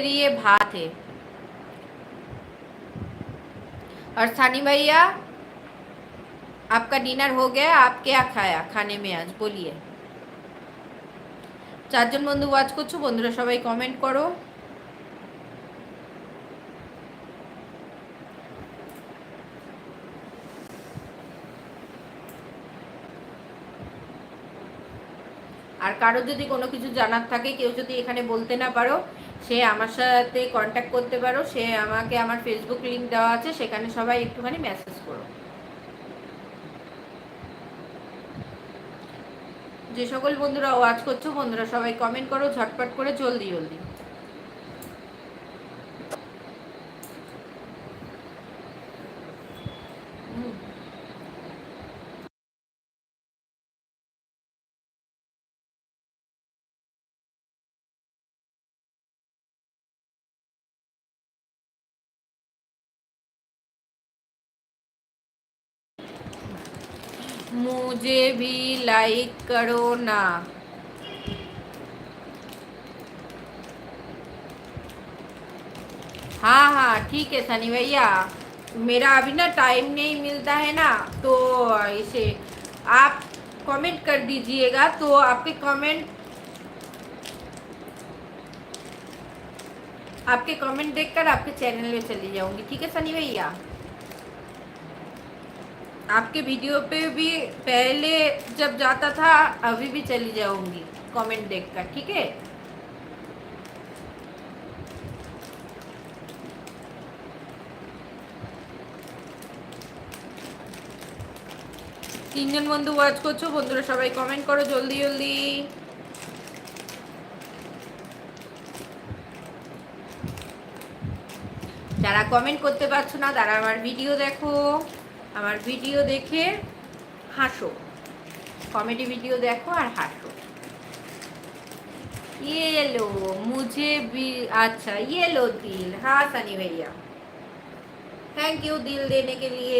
लिए भात है और सानी भैया आपका डिनर हो गया आप क्या खाया खाने में आज बोलिए চারজন বন্ধু ওয়াচ করছো বন্ধুরা সবাই কমেন্ট করো আর কারোর যদি কোনো কিছু জানার থাকে, কেউ যদি এখানে বলতে না পারো, সে আমার সাথে কন্ট্যাক্ট করতে পারো। সে আমাকে আমার ফেসবুক লিঙ্ক দেওয়া আছে, সেখানে সবাই একটুখানি মেসেজ করো। যে সকল বন্ধুরা ওয়াচ করছ, বন্ধুরা সবাই কমেন্ট করো, ঝটপট করে জলদি জলদি। मुझे भी लाइक करो ना। हाँ हाँ ठीक है सनी भैया। मेरा अभी ना टाइम नहीं मिलता है ना तो इसे आप कमेंट कर दीजिएगा तो आपके कमेंट आपके कमेंट देखकर आपके चैनल में चली जाऊँगी, ठीक है सनी भैया? आपके वीडियो पे भी पहले जब जाता था अभी भी चली जाऊंगी कमेंट देखकर ठीक है তিনজন বন্ধু ওয়াচ করছো বন্ধুরা সবাই কমেন্ট করো জলদি জলদি যারা কমেন্ট করতে পারছো না তারা আমার ভিডিও দেখো আমার ভিডিও দেখে হাসো কমেডি ভিডিও দেখো আর হাসো ये लो मुझे भी अच्छा ये लो दिल हाँ सनी भैया थैंक यू दिल देने के लिए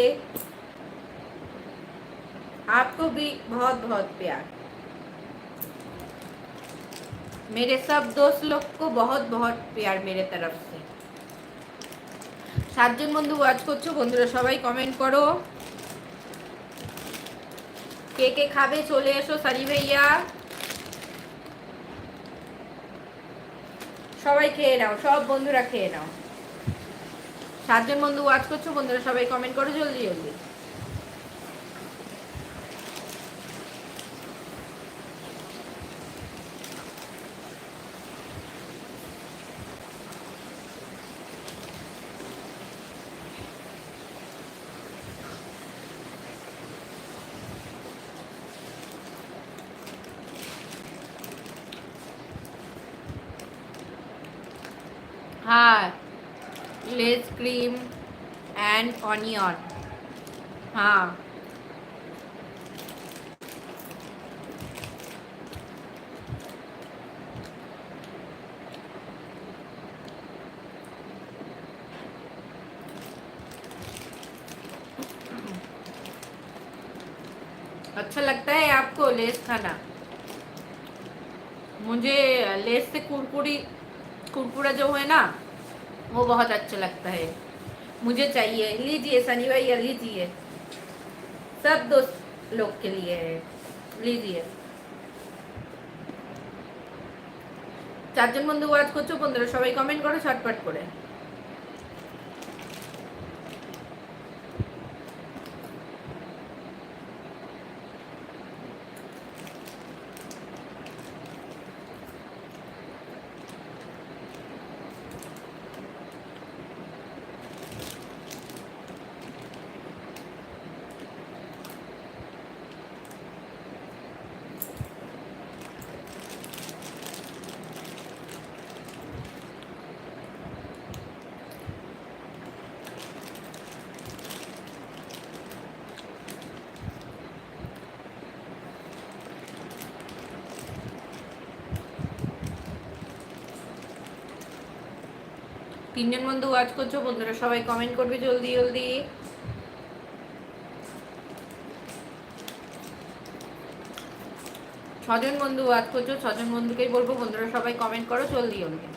आपको भी बहुत बहुत प्यार मेरे सब दोस्त लोग को बहुत बहुत प्यार मेरे तरफ से সাতজন বন্ধু ওয়াচ করছ, বন্ধুরা সবাই কমেন্ট করো। কে কে খাবে, চলে এসো সারি ভাইয়া। সবাই খেয়ে নাও, সব বন্ধুরা খেয়ে নাও। সাতজন বন্ধু ওয়াচ করছ, বন্ধুরা সবাই কমেন্ট করো জলদি জলদি। हाँ लेस क्रीम एंड ऑनियन। हाँ। अच्छा लगता है आपको लेस खाना? मुझे लेस से कुरकुरी, कुरकुरा जो है ना वो बहुत अच्छा लगता है मुझे चाहिए लीजिए सनी भैया लीजिए सब दोस्त लोग के लिए है लीजिए চারজন বন্ধু ওয়াচ করছো বন্ধুরা সবাই কমেন্ট করো ছটপট করে তিনজন বন্ধু ওয়াচ করছ, বন্ধুরা সবাই কমেন্ট করবে জলদি জলদি। ছজন বন্ধু ওয়াচ করছ, ছজন বন্ধুকেই বলব, বন্ধুরা সবাই কমেন্ট করো জলদি জলদি।